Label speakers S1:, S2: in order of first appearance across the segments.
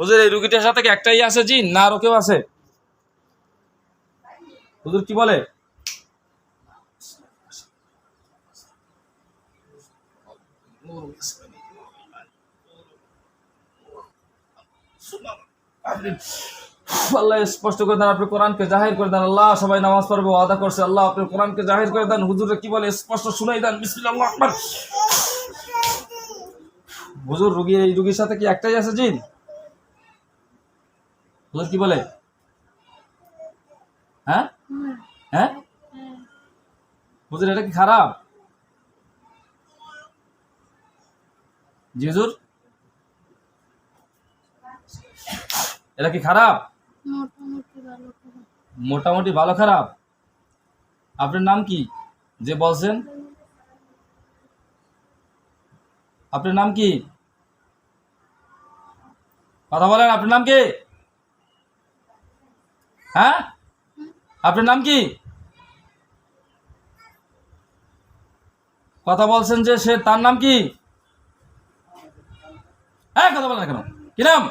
S1: হুজুর, এই রুগীটার সাথে একটাই আছে জিন, না আরও কেউ আছে? হুজুর কি বলে? আল্লাহ স্পষ্ট করে দেন, আপনি কোরআনকে জাহির করে দেন, আল্লাহ সবাই নামাজ পড়বে আদা করছে, আল্লাহ আপনি কোরআনকে জাহির করে দেন হুজুরে কি বলে? স্পষ্ট শুনাই দেন, বিসমিল্লাহ হুজুর, রুগী, এই রুগীর সাথে কি একটাই আছে জিন? হুজুর কি বলে? হ্যাঁ? হ্যাঁ? হুজুর এটা কি খারাপ? জি হুজুর এটা কি খারাপ?
S2: মোটামুটি ভালো
S1: খারাপ। আপনার নাম কি? যে বলছেন? আপনার নাম কি? কথা বলেন, আপনার নাম কি? হ্যাঁ? আপনার নাম কি? কথা বলছেন যে সে, তার নাম কি? হ্যাঁ কথা বলেন কেন? কি নাম?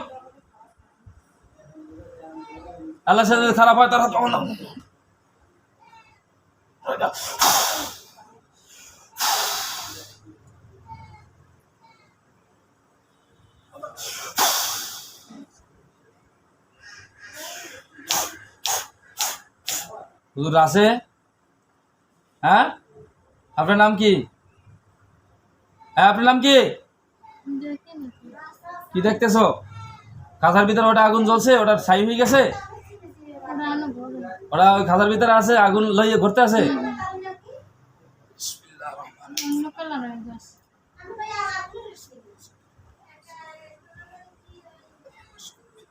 S1: আল্লাহ সাথে খারাপ হয়, তারা হুজুর আছে? হ্যাঁ? আপনার নাম কি? হ্যাঁ আপনার নাম কি? কি দেখতেছো? কাঁথার ভিতরে ওটা আগুন জ্বলছে, ওটা ছাই হয়ে গেছে?
S2: ওরা
S1: ওই খাতার ভিতরে আছে, আগুন লইয়ে ঘুরতে আছে
S2: অন্য কালার হয়ে গেছে সাইলেই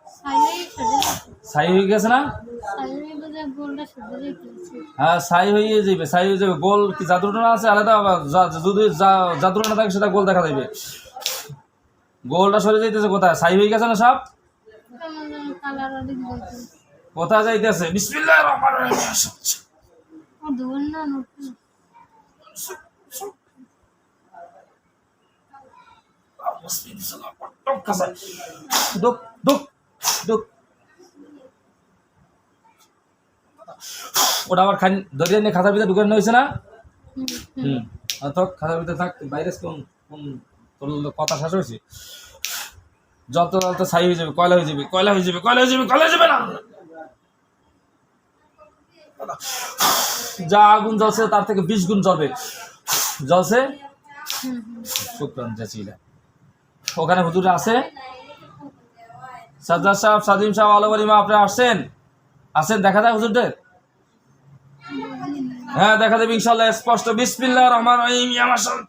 S2: সরে
S1: ছাই হয়ে গেছে না? হ্যাঁ ছাই হয়ে যাবে ছাই হয়ে যাবে গোল কি জাদুটনা আছে? আলাদা যদি জাদুটনা থাকে, সেটা গোল দেখা যাবে গোলটা সরে যাইতেছে কোথায়? ছাই হয়ে গেছে না
S2: দেখে
S1: কোথায় যাইতেছে? দুক ওটা আবার খান দরিয়া নিয়ে খাতার ভিতরে হয়েছে না
S2: হুম,
S1: তো খাতার ভিতরে থাক বাইরে কোন কোন তোর কথা শেষ হয়েছে যত ছাই হয়ে যাবে কয়লা হয়ে যাবে কয়লা হয়ে যাবে কয়লা হয়ে যাবে কয়লা হয়ে যাবে না? যা আগুন জ্বলছে তার থেকে বিশ গুণ জ্বলবে। জ্বলছে। শুক্রান জাচিলা ওখানে হুজুর আছে? সাজ্জাদ সাহেব সাদিম সাহেব আলবারিমা আপনি আসছেন? আসেন দেখা যায় হুজুরদের। হ্যাঁ দেখা যাবে ইনশাল্লাহ, স্পষ্ট। বিসমিল্লাহ রহমান রহিম মাশাআল্লাহ।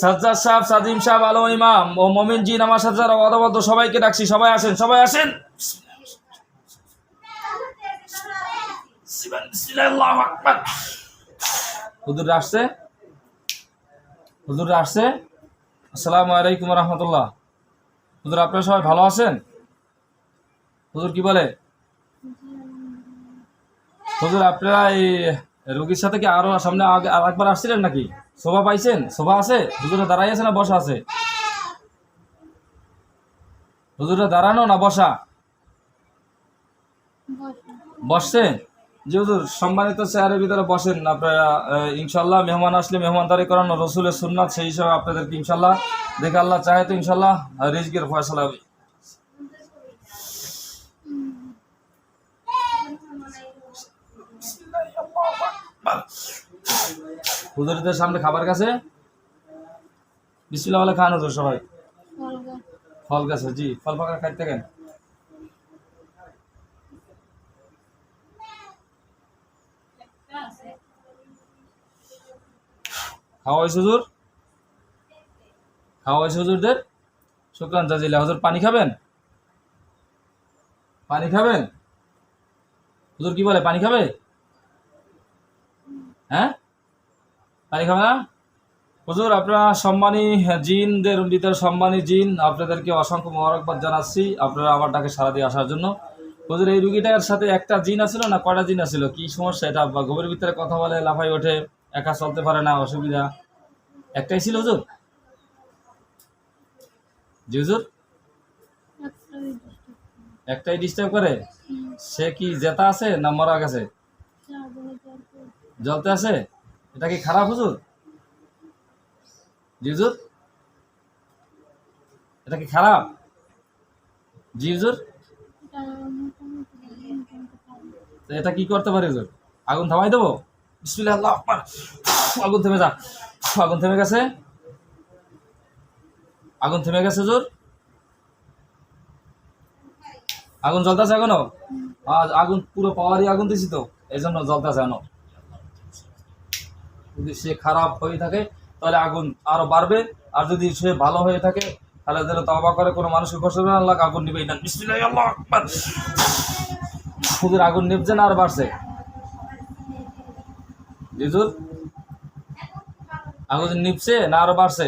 S1: সাজ্জাদ সাহেব সাদিম সাহেব আলো ইমাম ও মমিন জিন, আমার সাথে অদবদ্ধ সবাইকে ডাকছি। সবাই আসেন সবাই আসেন। হুজুর আসছে? হুজুর আসছে। আসসালামু আলাইকুম রহমতুল্লাহ। হুজুর আপনারা সবাই ভালো আছেন? হুজুর কি বলে? হুজুর আপনারা এই রোগীর সাথে কি আরও সামনে আগে আর একবার আসছিলেন নাকি? শোভা পাইছেন? শোভা আছে? হুজুরে দাঁড়াই আছে না বসা আছে? হুজুরে দাঁড়ানো না বসা?
S2: বসো।
S1: বসছেন যে হুজুর সম্মানিত চেয়ারের ভিতরে বসেন আপনারা ইনশাল্লাহ মেহমান আসলে মেহমানদারি করানো রসুলের সুন্নাত সেই হিসাবে আপনাদেরকে ইনশাল্লাহ দেখে আল্লাহ চাহে তো ইনশাল্লাহ আহ, রিজকের ফয়সলা হবে। হুজুরদের সামনে খাবার কাছে? বিসমিল্লাহ খান হুজুর সবাই।
S2: ফল গাছ।
S1: ফল গাছে জি ফল পাকা খাইতে কেন হয়েছে হুজুর? হয়েছে হুজুরদের? শুক্রান জাজিলা, হুজুর পানি খাবেন? পানি খাবেন? হুজুর কি বলে, পানি খাবে? হ্যাঁ? পানি খাবে না? হুজুর, আপনারা সম্মানী জিনদের ভিতরে সম্মানী জিন, আপনাদেরকে অসংখ্য মোবারকবাদ জানাচ্ছি, আপনারা আমার ডাকে সারা দিয়ে আসার জন্য। হুজুর, এই রুগীটার সাথে একটা জিন আছিল না, কয়টা জিন আছিল? কি সমস্যা এটা? গভীর ভিতরে কথা বলে লাফাই ওঠে। একা চলতে পারে না অসুবিধা। একটাই ছিল হুজুর? জি হুজুর? একটাই ডিস্টার্ব করে? সে কি জেতা আছে না মরা গেছে? জ্বলতে আছে? এটা কি খারাপ হুজুর? জি হুজুর? এটা কি খারাপ? জি হুজুর? এটা কি করতে পারি হুজুর? আগুন থামাই দেবো? আগুন থেমে যা আগুন থেমে গেছে? আগুন থেমে গেছে হুজুর আগুন জ্বলতেছে এখনও? আজ আগুন পুরো পাওয়ারই আগুন দিছি তো। এই জন্য জ্বলতেছে এখনও। যদি সে খারাপ হয়ে থাকে তাহলে আগুন আরও বাড়বে। আর যদি সে ভালো হয়ে থাকে তাহলে যেন তবা করে কোনো মানুষকে কষ্ট না, আল্লাহ আগুন নিবেই না। হুজুর আগুন নিবছে না আর বাড়ছে। জিজুর আগুন নিপছে না আরও বাড়ছে?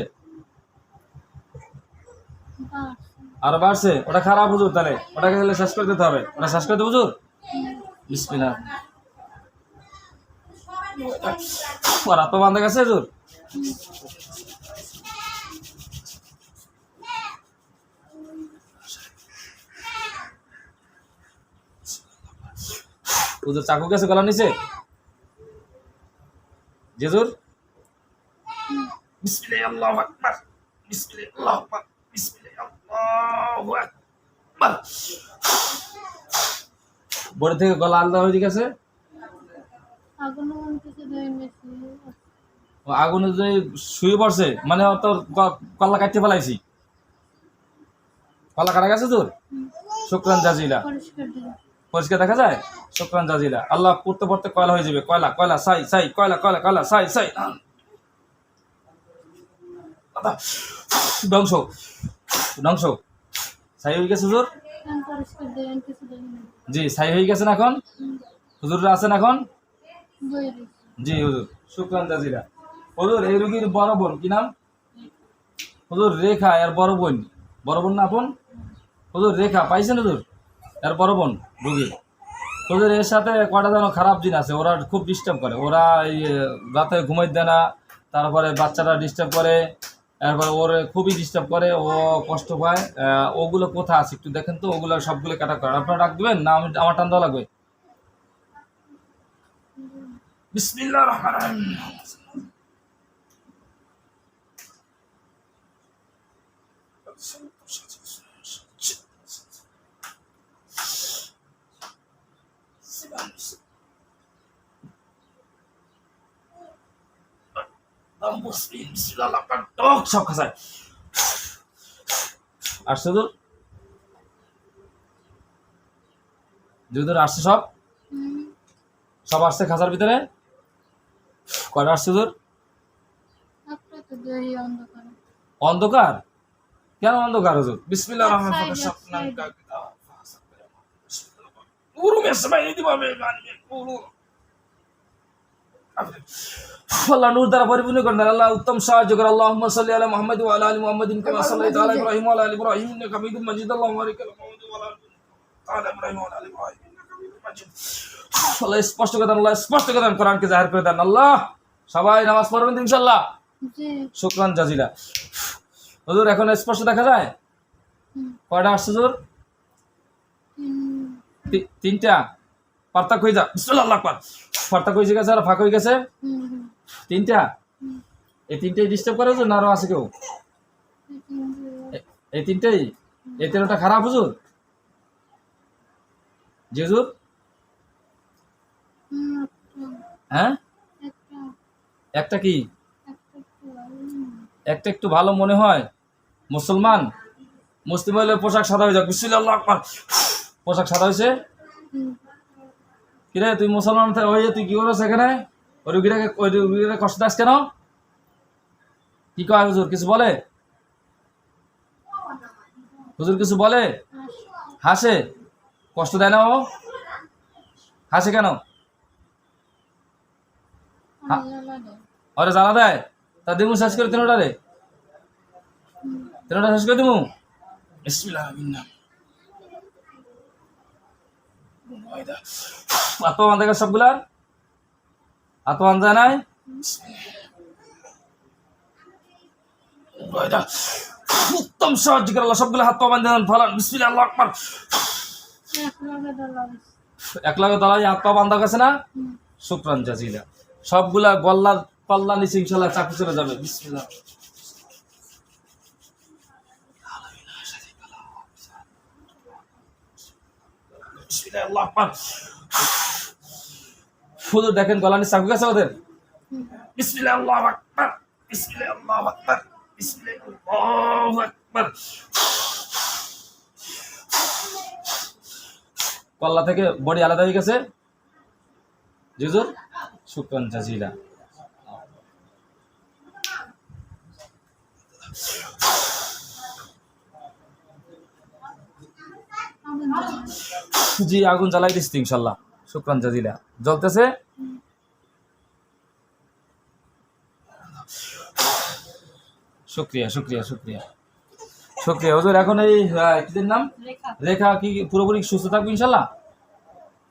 S1: আরও বাড়ছে? ওটা খারাপ হুজুর তাহলে। ওটাকে তাহলে শেষ করে দিতে হবে। ওটা শেষ করে দিতে হুজুর। বিসমিল্লাহ। ওরা তো গেছে হুজুর। হুজুর চাকু গেছে, গলা নিচে? জেজুর? আকবার আকবার আকবার বড় থেকে গলা আলাদা হয়ে গেছে?
S2: আগুনে
S1: যে শুয়ে পড়ছে। মানে তোর কলা কাটতে ফেলাইছি। কলা কাটা গেছে তোর? শুক্রান জাজিলা।
S2: পরিষ্কার
S1: দেখা যায়? শুক্রান জাজিলা। আল্লাহ পড়তে পড়তে কয়লা হয়ে যাবে? কয়লা কয়লা, সাই সাই, কয়লা কয়লা কয়লা, সাই সাই। ধ্বংস। ধ্বংস। সাই হয়ে গেছে হুজুর? জি, সাই হয়ে গেছেন এখন? হুজুররা আছেন এখন? জি, হুজুর। শুক্রান জাজিরা হুজুর, এই রুগীর বড় বোন। কি নাম? হুজুর, রেখা, এর বড় বোন। বড় বোন না আপন? হুজুর, রেখা, পাইছেন হুজুর? বড় বোন রুগীর হুজুর এর সাথে কটা যেন খারাপ জিন আছে, ওরা খুব ডিস্টার্ব করে। ওরা এই রাতে ঘুমাই দেয় না, তারপরে বাচ্চারা ডিস্টার্ব করে, এরপরে ওর খুবই ডিস্টার্ব করে, ও কষ্ট পায়। ওগুলো কোথায় আছে একটু দেখেন তো, ওগুলো সবগুলো কাটা করে। আপনারা ডাক দেবেন না, আমি, আমার টান দেওয়া লাগবে? বিসমিল্লাহ রহমান আসছে তোর যদুর আসছে সব? সব আসছে খাঁচার ভিতরে? কয়টা আসছে তোর
S2: অন্ধকার।
S1: কেন অন্ধকার হুজুর? বিসমিল্লাহ রহমান
S2: Side,
S1: রহিম। সব নাম
S2: side.
S1: কাকে দাও পুরো মেসবাই দিব আমি গানবে পুরো আল্লাহ নূর দ্বারা পরিপূর্ণ করেন। আল্লাহ উত্তম সাহায্য করে আল্লাহুম্মা সাল্লি আলা মুহাম্মাদ ওয়া আলা আলি মুহাম্মাদিন কামা সাল্লাইতা আলা ইব্রাহিম ওয়া আলা আলি ইব্রাহিম ইন্নাকা হামিদুম মাজিদ। আল্লাহুম্মা বারিক আলা মুহাম্মাদ ওয়া আলা ইব্রাহিম ওয়া আলা আলি ইব্রাহিম ইন্নাকা হামিদুম মাজিদ। আল্লাহ স্পষ্ট করে দেন আল্লাহ স্পষ্ট করে দেন কোরআনকে জাহির করে দেন। আল্লাহ সবাই নামাজ পড়বেন তো ইনশাআল্লাহ? শুকরান জাজিলা। হুজুর এখন স্পষ্ট দেখা যায়? কয়টা আসছে হুজুর? তিনটা? পার্তাক হয়ে যা। বিসমিল্লাহ আকবার হয়ে গেছে, আর ফাঁক হয়ে গেছে। তিনটা? এই তিনটেই ডিস্টার্ব করে না আরও আছে কেউ?
S2: এই
S1: তিনটেই? এই তেরোটা খারাপ হুজুর? জি হুজুর?
S2: একটা
S1: হ্যাঁ?
S2: একটা
S1: কি?
S2: একটা একটু ভালো
S1: মনে হয়। মুসলমান? মুসলিম হলে পোশাক সাদা হয়ে যাক। বিসমিল্লাহ আকবার পোশাক সাদা হয়েছে? কিরে, তুই মুসলমান হয়ে তুই কি করছ এখানে? ওই রুগীটাকে ওই রুগীটাকে কষ্ট দাস কেন? কি কয় হুজুর, কিছু বলে? হুজুর, কিছু বলে? হাসে? কষ্ট দেয় না ও হাসে কেন। ওরে জানা দেয়? তা দিমু শেষ করে তিনোটা রে। তিনোটা শেষ করে দিমু? বিন্না আত্মবান দেখে সবগুলার? আত্মবান যায় নাই? উত্তম সাহায্য আল্লাহ, সবগুলো হাত পা বান্ধে দেন ফলান বিসমিল্লাহ, আল্লাহু
S2: এক লাগে
S1: দাঁড়াই হাত পা বান্ধা গেছে না শুক্রান জাজিলা সবগুলা গল্লার পাল্লা নিচে ইনশাল্লাহ চাকু চলে যাবে। বিসমিল্লাহ। বিসমিল্লাহ, আল্লাহু শুধু দেখেন গলা নিচে চাকু গেছে ওদের। কল্লা থেকে বডি আলাদা হয়ে গেছে। জুজুর, শুক্রান
S2: আগুন
S1: জি, আগুন জ্বালাই দিচ্ছি ইনশাল্লাহ। শুক্রান জাজিলা জ্বলতেছে। শুক্রিয়া শুক্রিয়া শুক্রিয়া। শুক্রিয়া। হুজুর এখন এই কিদের নাম?
S2: রেখা।
S1: কি পুরোপুরি সুস্থ থাকবে ইনশাল্লাহ?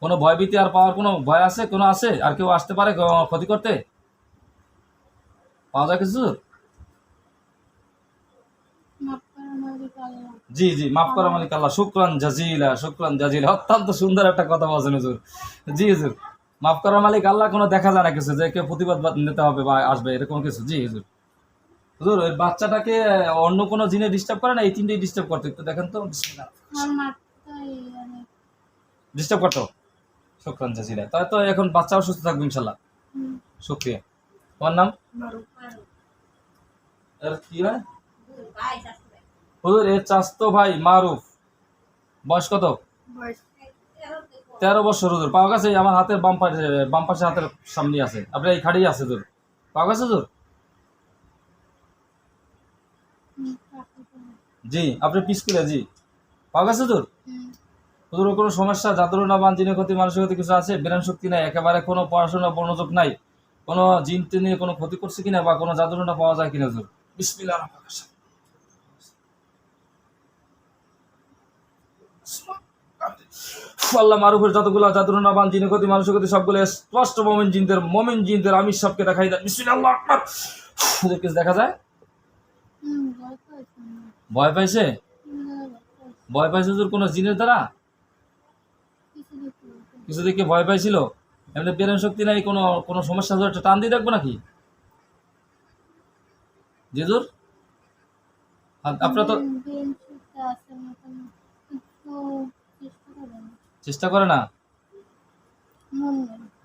S1: কোনো ভয়ভীতি আর পাওয়ার কোনো ভয় আছে কোনো আছে? আর কেউ আসতে পারে ক্ষতি করতে? পাওয়া যায় কিছু? জি জি মাফ করা মালিক আল্লাহ শুক্রান জাজিলা শুক্রান জাজিলা অত্যন্ত সুন্দর একটা কথা বলছেন হুজুর। জি হুজুর মাফ করা মালিক আল্লাহ কোনো দেখা যায় না কিছু যে কেউ প্রতিবাদ নিতে হবে বা আসবে এরকম কিছু। জি হুজুর। হুজুর ওই বাচ্চাটাকে অন্য কোনো জিনিস ডিস্টার্ব করে না? এই তিনটেই ডিস্টার্ব করতো একটু দেখেন তো। ডিস্টার্ব করতো? শুক্রান জাজিলা। তাই তো এখন বাচ্চাও সুস্থ থাকবে ইনশাল্লাহ শুক্রিয়া। তোমার নাম? এর কি হয়? হুজুর এর চাস্তো ভাই মারুফ। বয়স কত? তেরো বছর হুজুর। পাওয়া গেছে আমার হাতের বাম পাশে বাম পাশে হাতের সামনে আছে। আপনার এই খাড়ি আছে হুজুর। পাওয়া গেছে হুজুর। জি আপনি পিস করে জি। পাওয়া গেছে হুজুর? হুজুর কোনো সমস্যা? জাদুর না বান জিনের ক্ষতি মানসিক ক্ষতি কিছু আছে? বিরান শক্তি নাই একেবারে কোনো পড়াশোনা মনোযোগ নাই। কোনো জিন নিয়ে কোনো ক্ষতি করছে কিনা বা কোনো জাদুর না পাওয়া যায় কিনা হুজুর? বিসমিল্লাহ রহমান আল্লাহ মারুফের যতগুলো জাদুর না বান জিনের ক্ষতি মানসিক ক্ষতি সবগুলো স্পষ্ট মোমেন জিনদের মোমেন জিনদের আমি সবকে দেখাই দেয় বিসমিল্লাহ আল্লাহু আকবার। হুজুর কিছু দেখা যায়?
S2: ভয় পাইছি
S1: ভয় পাইছে? হুজুর কোনো জিনের দ্বারা? কিছু দেখে ভয় পাইছিল? এমনি প্রেরণ শক্তি নাই কোনো কোনো সমস্যা হলে একটা টান দিয়ে রাখব নাকি? জেজুর? আপনার তো
S2: হুম, ব্রেন শুটটা আছে মোটামুটি। একটু চেষ্টা করেন।
S1: চেষ্টা করে না?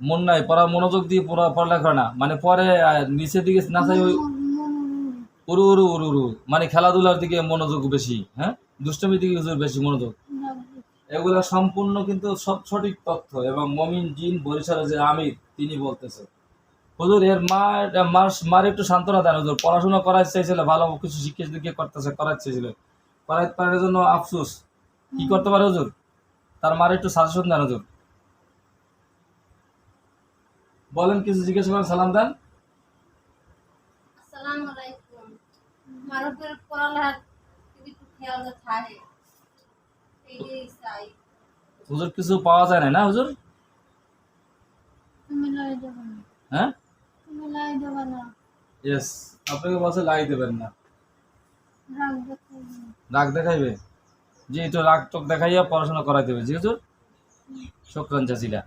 S2: মন নাই।
S1: পড়া মনোযোগ দিয়ে পড়া পড়ালেখা করে না। মানে পরে নিচের দিকে না চাই ওই। উরু উরু উরু উরু। মানে খেলাধুলার দিকে মনোযোগ বেশি হ্যাঁ? দুষ্টমির দিকে বেশি মনোযোগ। এগুলো সম্পূর্ণ কিন্তু সব সঠিক তথ্য এবং মমিন জিন বরিশালের যে আমির তিনি বলতেছে। হুজুর এর মা মার মার একটু সান্ত্বনা দেন হুজুর। পড়াশোনা করার চাইছিল ভালো কিছু শিক্ষা দিকে করতেছে করার চাইছিল। করার জন্য আফসোস। কি করতে পারে হুজুর? তার মার একটু সাজেশন দেন হুজুর। বলেন কিছু জিজ্ঞেস করেন সালাম দেন। হুজুর কিছু পাওয়া যায় না না হুজুর? হ্যাঁ? আপনাকে বলছে লাই দেবেন না।
S2: রাগ
S1: দেখাইবে? জি একটু রাগ টক দেখাইয়া পড়াশোনা করাই দেবে জি হুজুর শুক্রান জাজিলা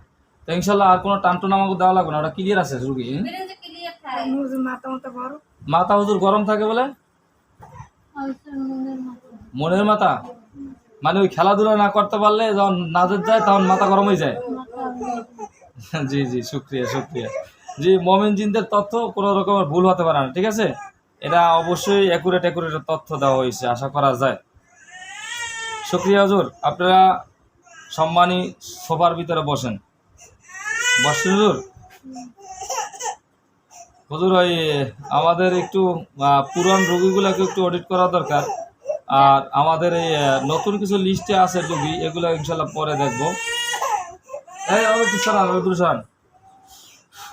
S1: তো ইনশাল্লাহ আর কোনো টান টানটুন আমাকে দেওয়া লাগবে না, ওটা ক্লিয়ার আছে, রুগী
S3: যে
S1: মাথা হুজুর গরম থাকে বলে?
S2: মনের
S1: মাথা? মানে ওই খেলাধুলা না করতে পারলে যখন নাজের যায়, তখন মাথা গরম হয়ে যায়। জি জি, শুক্রিয়া শুক্রিয়া। জি, মমিন জিনদের তথ্য কোনো রকমের ভুল হতে পারে না, ঠিক আছে? এটা অবশ্যই একুরেট একুরেট তথ্য দেওয়া হয়েছে, আশা করা যায়। শুক্রিয়া হুজুর, আপনারা সম্মানী সোফার ভিতরে বসেন। বসছেন হুজুর? হুজুর, ওই, আমাদের একটু পুরান রোগীগুলোকে একটু অডিট করা দরকার। আর আমাদের এই নতুন কিছু লিস্টে আছে রোগী, এগুলো ইনশাল্লাহ পরে দেখব।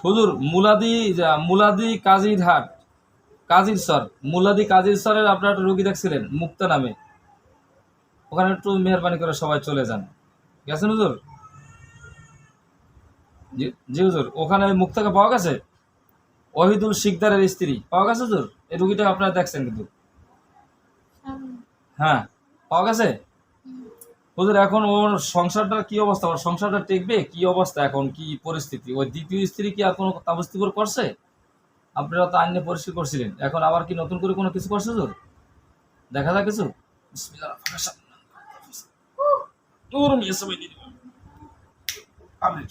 S1: হুজুর, মুলাদি মুলাদি কাজীর হাট কাজীর সর মুলাদি কাজীর সরের আপনার রুগী দেখছিলেন, মুক্তা নামে। ওখানে একটু মেহরবানি করে সবাই চলে যান। গেছেন হুজুর? জি জি হুজুর ওখানে মুক্তাকে পাওয়া গেছে? ওহিদুল শিকদারের স্ত্রী পাওয়া গেছে হুজুর? এই রুগীটা আপনারা দেখছেন কিন্তু। হ্যাঁ। পাওয়া গেছে। হুজুর এখন ওর সংসারটার কি অবস্থা? ওর সংসারটা টেকবে? কি অবস্থা এখন? কি পরিস্থিতি? ওই দ্বিতীয় স্ত্রী কি আর কোনো তাবস্তিপুর করছে? আপনারা তো আইনে পরিষ্কার করছিলেন। এখন আবার কি নতুন করে কোনো কিছু করছে হুজুর? দেখা যায় কিছু? দিয়ে দিবেন। আমিন।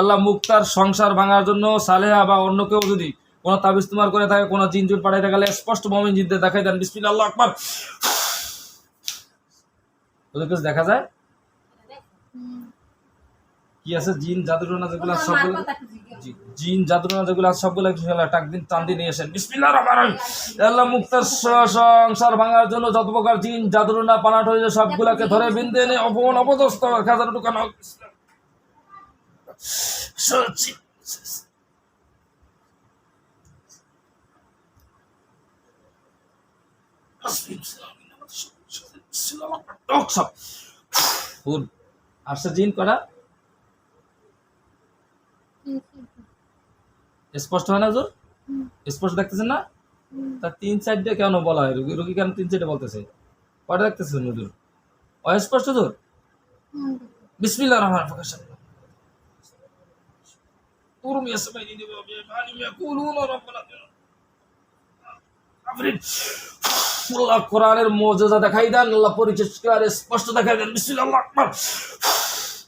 S1: আল্লাহ মুক্তার সংসার ভাঙার জন্য সালেহা বা অন্য কেউ যদি কোনো তাবিজ তোমার করে থাকে, কোনো জিন জুট পাঠাইতে গেলে স্পষ্ট মমিন জিনদের দেখাই দেন বিসমিল্লাহ, আল্লাহ আকবার ওদের কিছু দেখা যায়। কি আছে জিন জাদুটনা যেগুলো সবগুলো জিন জাদুটনা যেগুলো সবগুলো টাক দিন টান দিয়ে নিয়ে আসেন বিসমিল্লাহ রহমান আল্লাহ মুক্তার সংসার ভাঙার জন্য যত প্রকার জিন জাদুটনা পানাট হয়েছে সবগুলাকে ধরে বিন্দে এনে অপমান অপদস্থ খাজার ঢুকানো আসছে জিন করা। স্পষ্ট হয় না
S2: হুম।
S1: স্পষ্ট দেখতেছেন না?
S2: হুম।
S1: তা তিন চারটে কেন বলা হয়? রুগী রুগী কেন তিন চারটে বলতেছে? কয়টা দেখতেছেন হুজুর? অস্পষ্ট
S2: হুম।
S1: বিসমিল্লাহ রহমান প্রকাশ পুরো মিয়া সবাই দিয়ে দেবো বেমানি মিয়া কুলুন রব্বানা আফরিন। আল্লাহ কোরআনের মর্যাদা দেখাই দেন আল্লাহ স্পষ্ট দেখাই দেন। বিসমিল্লাহ আল্লাহ আকবার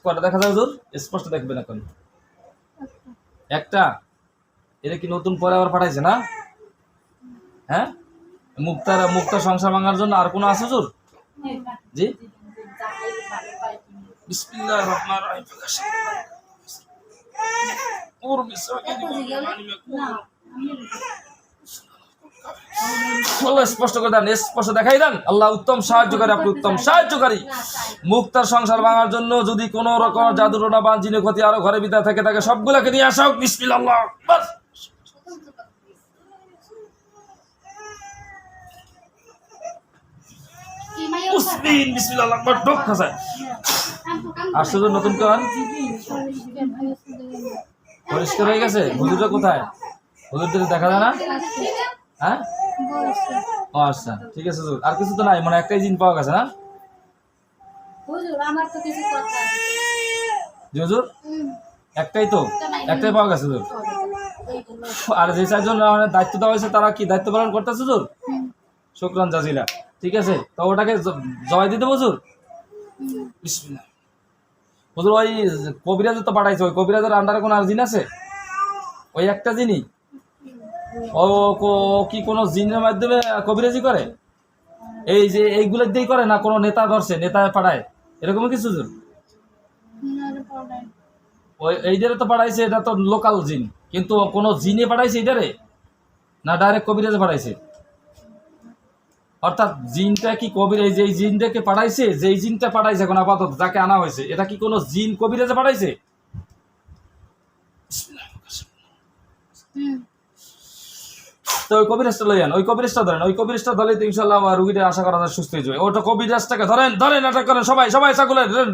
S1: কয়টা দেখা যায় হুজুর? স্পষ্ট দেখবেন এখন। একটা? এটা কি নতুন পরে আবার পাঠাইছে না? হ্যাঁ? মুক্তার মুক্ত সংসার ভাঙার জন্য আর কোনো আছে জোর জি? বিসমিল্লাহ রহমান রহিম দিব স্পষ্ট করে দেন, স্পষ্ট দেখাই দেন। আল্লাহ উত্তম সাহায্যকারী, আপনি উত্তম সাহায্যকারী। মুক্তার সংসার ভাঙার জন্য যদি কোনো রকম জাদুটনা বা জিনে, ক্ষতি আরও ঘরে বিদায় থেকে থাকে সবগুলোকে নিয়ে আসা হোক। আল্লাহ নতুন পরিষ্কার হয়ে গেছে? হুজুরটা কোথায়? হুজুরটা দেখা যায় না? হ্যাঁ? ও আচ্ছা ঠিক আছে আর কিছু তো নাই মানে একটাই জিন পাওয়া গেছে না?
S3: আমার তো কিছু কথা
S1: জি হুজুর? একটাই তো একটাই পাওয়া গেছে হুজুর। আর যে চারজন মানে দায়িত্ব দেওয়া হয়েছে তারা কি দায়িত্ব পালন করতেছে হুজুর। শুক্রান জাজিলা ঠিক আছে? তো ওটাকে জবাই দিতে হুজুর। হুজুর ওই কবিরাজে তো পাঠাইছে ওই কবিরাজের আন্ডারে কোনো আর জিন আছে? ওই একটা জিনই? ও কো- কোনো জিনের মাধ্যমে কবিরাজি করে? এই যে এইগুলো দিয়েই করে না কোনো নেতা ধরছে, নেতা পাঠায় এরকম কিছু। ওই এইটারে তো পাঠাইছে এটা তো লোকাল জিন। কিন্তু কোনো জিনে পাঠাইছে এইটারে? না ডাইরেক্ট কবিরাজে পাঠাইছে অর্থাৎ জিনটা কি কবির এই জিনটাকে পাঠাইছে যেই জিনটা পাঠাইছে এখন আপাতত, যাকে আনা হয়েছে, এটা কি কোনো জিন কবিরাজে পাঠাইছে। তো ওই কবিরাজটা লই আন ওই কবিরাজটা ধরেন, ওই কবিরাজটা ধরলে তো ইনশাল্লাহ আমার রুগীটা আশা করা যায় সুস্থ হয়ে যাবে। ওটা কবিরাজটাকে ধরেন ধরেন এটা করেন, সবাই সবাই সাকুলে ধরেন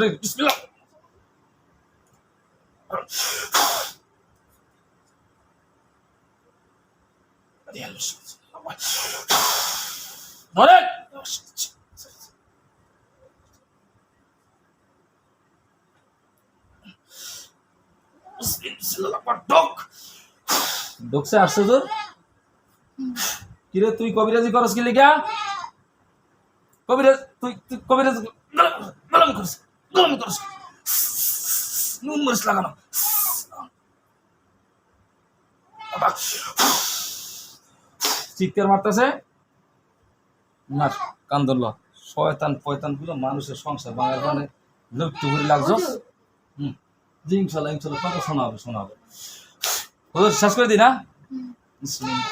S1: ঢুকছে আসছে তোর কিরে তুই কবিরাজি করস কি লিগা? কবিরাজ তুই তুই কবিরাজ গরম করস গরম করস। নুন মরিচ লাগানো। চিৎকার মারতেছে। মার কান্দল শয়তান পয়তানগুলো মানুষের সংসার বাঙাল মানে লুট্টু ঘুরি লাগছো। হুম। জি ইনশাল্লাহ ইনশাল্লাহ কথা শোনা হবে শোনা হবে শেষ করে দিই না
S2: হুম।
S1: বিসমিল্লাহ।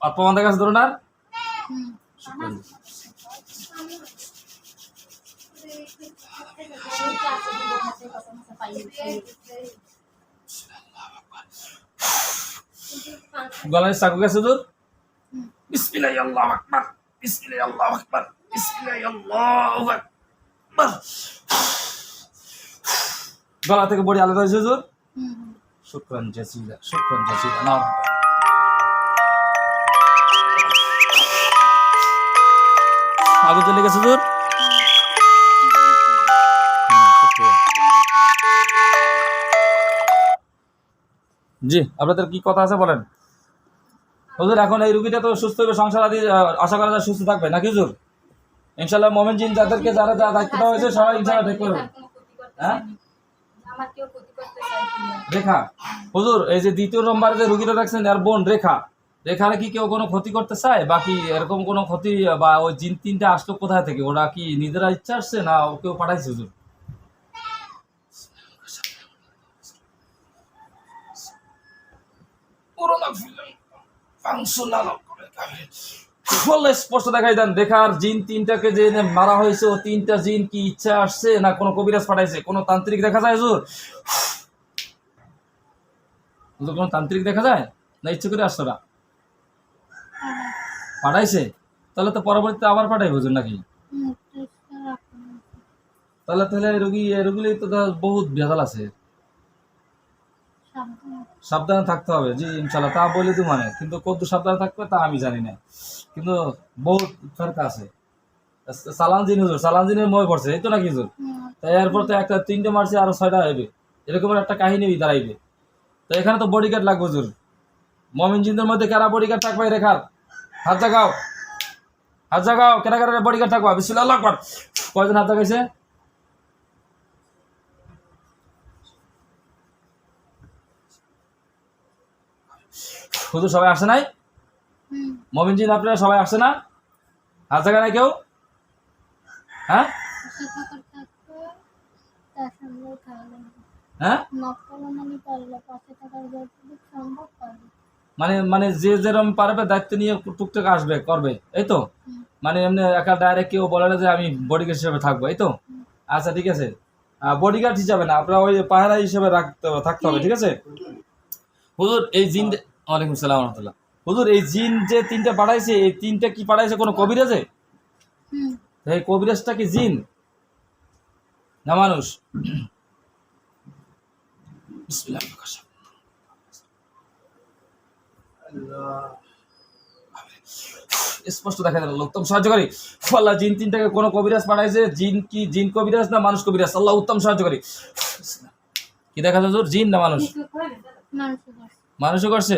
S1: আর তোমাদের কাছে ধরুন আর? গলায় চাকু গেছে তোর? বিসমিল্লাহ আল্লাহু আকবার বিসমিল্লাহ আল্লাহু আকবার বিসমিল্লাহ আল্লাহু আকবার। গলা থেকে বড়ি আলাদা হয়েছে তোর। শুক্রান জাসিলা শুক্রান জাসিলা নাও আগুন চলে গেছে হুজুর জি, আপনাদের কি কথা আছে বলেন? হুজুর, এখন এই রুগীটা তো সুস্থ হবে সংসার আদি আশা করা যায় সুস্থ থাকবে, নাকি হুজুর? ইনশাল্লাহ মোমেন জিন যাদেরকে যারা যা দায়িত্ব হয়েছে, সবাই ইনশাল্লাহ ঠিক করবে
S3: তার
S1: হ্যাঁ? রেখা, হুজুর, এই যে দ্বিতীয় নম্বরে যে রুগীটা দেখছেন, এর বোন রেখা রেখারে কি কেউ কোনো ক্ষতি করতে চায়? বাকি এরকম কোনো ক্ষতি বা ওই জিন তিনটা আসলো কোথায় থেকে? ওরা কি নিজেরা ইচ্ছা আসছে না ও কেউ পাঠাইছে হুজুর? স্পষ্ট দেখাই দেন। দেখার জিন তিনটাকে যে মারা হয়েছে, ও তিনটা জিন কি ইচ্ছা আসছে না কোনো কবিরাজ পাঠাইছে? কোনো তান্ত্রিক দেখা যায় হুজুর? হুজুর, কোনো তান্ত্রিক দেখা যায়? না ইচ্ছে করে আসতো না পাঠাইছে? তাহলে তো পরবর্তীতে আবার পাঠাই হুজুর নাকি। তাহলে তাহলে রোগী রোগীর তো বহুত ভেজাল আছে।
S2: সাবধানে
S1: থাকতে হবে, জি, ইনশাল্লাহ, তা বলে তো মানে। কিন্তু কত সাবধানে থাকবে তা আমি জানি না। কিন্তু বহুত ফেরকা আছে। সালান জিন হুজুর সালান জিনের মই পড়ছে, এই তো নাকি হুজুর? তাই এরপর তো একটা তিনটে মারছে আরও ছয়টা হবে। এরকম একটা কাহিনী দাঁড়াইবে। তো এখানে তো বডিগার্ড লাগবে হুজুর। মমিন জিনদের মধ্যে কারা বডিগার্ড থাকবে রেখার? হাত জাগাও। হাত জাগাও কেনা কেনা বডিগার্ড থাকবা। বিসমিল্লাহ আল্লাহ আকবার। কয়জন হাত জাগাইছে? হুজুর সবাই আসে নাই? মমিন জিন আপনারা সবাই আসে না? হাত জায়গা নাই কেউ? হ্যাঁ? হ্যাঁ?
S2: নকল মানে
S1: মানে যে যেরকম পারবে দায়িত্ব নিয়ে টুকটাক আসবে করবে এই তো? মানে এমনি একা ডাইরেক্ট কেউ বলে না যে আমি বডিগার্ড হিসেবে থাকব এই তো? আচ্ছা ঠিক আছে। বডিগার্ড হিসাবে না আপনার ওই পাহারা হিসেবে রাখতে হবে থাকতে হবে ঠিক আছে? হুজুর এই জিন ওয়ালাইকুম সালাম রহমতুল্লাহ। হুজুর এই জিন যে তিনটা পাঠাইছে এই তিনটা কি পাঠাইছে কোনো কবিরাজে? এই কবিরাজটা কি জিন? না মানুষ? বিসমিল্লাহ স্পষ্ট দেখা গেল উত্তম সাহায্যকারী আল্লাহ জিন তিনটাকে কোন কবিরাজ পাঠাইছে জিন কি জিন কবিরাজ না মানুষ কবিরাজ? আল্লাহ উত্তম সাহায্যকারী কি দেখা যায় জিন না মানুষ? মানুষও করছে?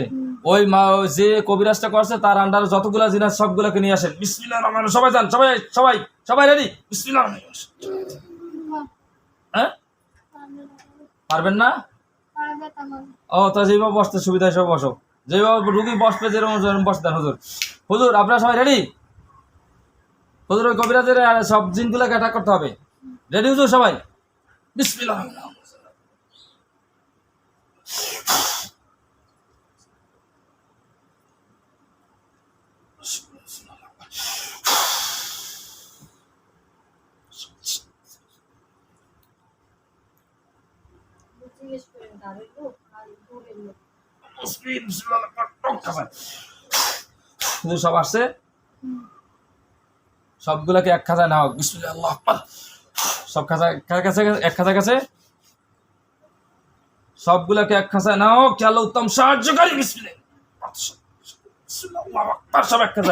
S1: ওই মা যে কবিরাজটা করছে তার আন্ডারে যতগুলা জিনিস সবগুলোকে নিয়ে আসেন বিসমিল্লাহ রহমান সবাই যান সবাই সবাই সবাই রেডি বিসমিল্লাহ হ্যাঁ? পারবেন না? ও তা যেভাবে বসতে সুবিধা সব বসো। যেভাবে রুগী বসবে, যেরকম বসতে দেন, হুজুর। হুজুর, আপনারা সবাই রেডি হুজুর, ওই কবিরাজের সব জিনগুলোকে অ্যাটাক করতে হবে। রেডি হুজুর, সবাই? বিসমিল্লাহ
S3: জিজ্ঞেস করেন তাদের লোক আর দূরের লোক
S1: হুজুর সব আসছে? এক খাঁচায় নেওয়া বিসমুল্লাহ সব খাঁচা কাছে? এক খাঁচা কাছে? সবগুলোকে এক খাঁচায় নাও? কে উত্তম সাহায্যকারী? বিসমিল্লাহ। সব এক খাঁচায়